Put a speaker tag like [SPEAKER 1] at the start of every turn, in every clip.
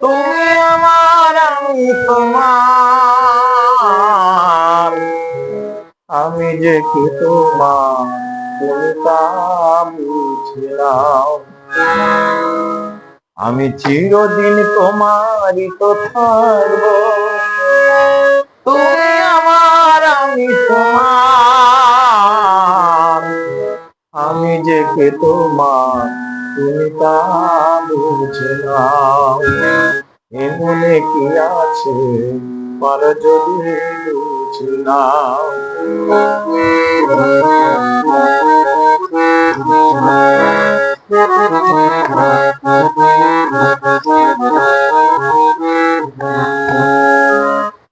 [SPEAKER 1] তুমি আমার আমি তোমার। আমি যে কি তোমার বুঝলাম। আমি চিরদিন তোমারই তো থাকব। তুমি আমার আমি তোমার। আমি যে কে তোমার তুমি তা বুঝে নাও, এমনে কি আছে পার যদি বুঝে নাও?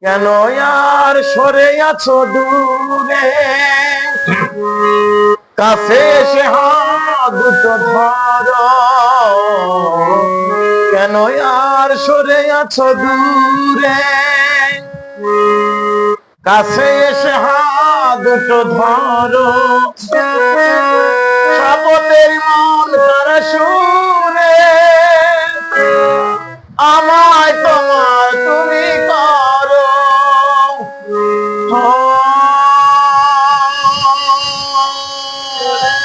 [SPEAKER 1] কেন আর সরে আছো দূরে? কাছে এসে হাত দুটো ধরো কেন আর সরে আছো দূরে? কাছে এসে হাত দুটো ধরো। শপথের মন তারা শুনে, আমায় তোমার তুমি করো।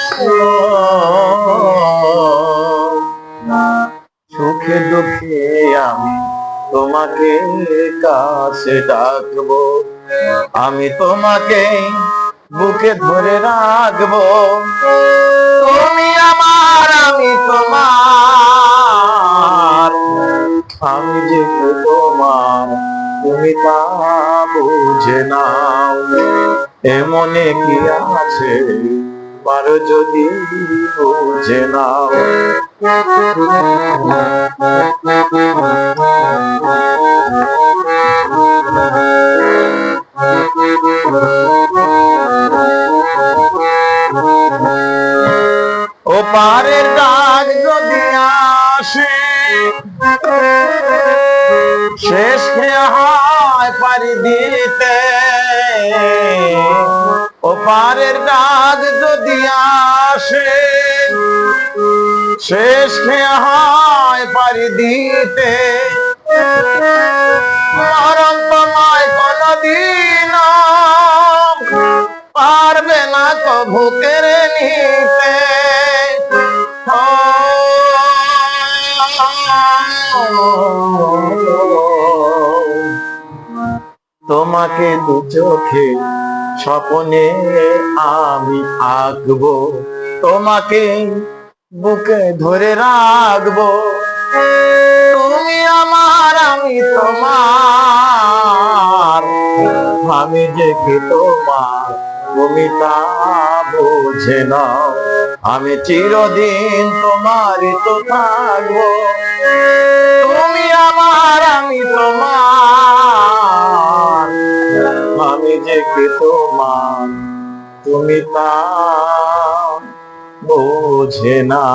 [SPEAKER 1] সুখে আমি তোমাকে কাছে ডাকবো, আমি তোমাকে বুকে ধরে রাখব। তুমি আমার, আমি তোমার। আমি যে তোমার, তুমি তা বুঝে নাও। এমনে কি আছে? পারো যদি বুঝে নাও ও পারের ডাক যদি আসে শেষ খেয়া হয় পারি দিতে। ও পারের ডাক যদি আসে, শেষ খেয়া হয় পারি দিতে। মরণ তোমায় কোনদিন পারবে না কভু কেড়ে নিতে। তোমাকে দু চোখে স্বপনে আমি আঁকবো তোমাকে বুকে ধরে রাখব। তুমি আমার, আমি তোমার। আমি যে কি তোমার তুমি তা বুঝে নাও। আমি চিরদিন তোমারই তো থাকব। তুমি আমার, আমি তোমার। যে কৃতমান তুমি তা বোঝে না।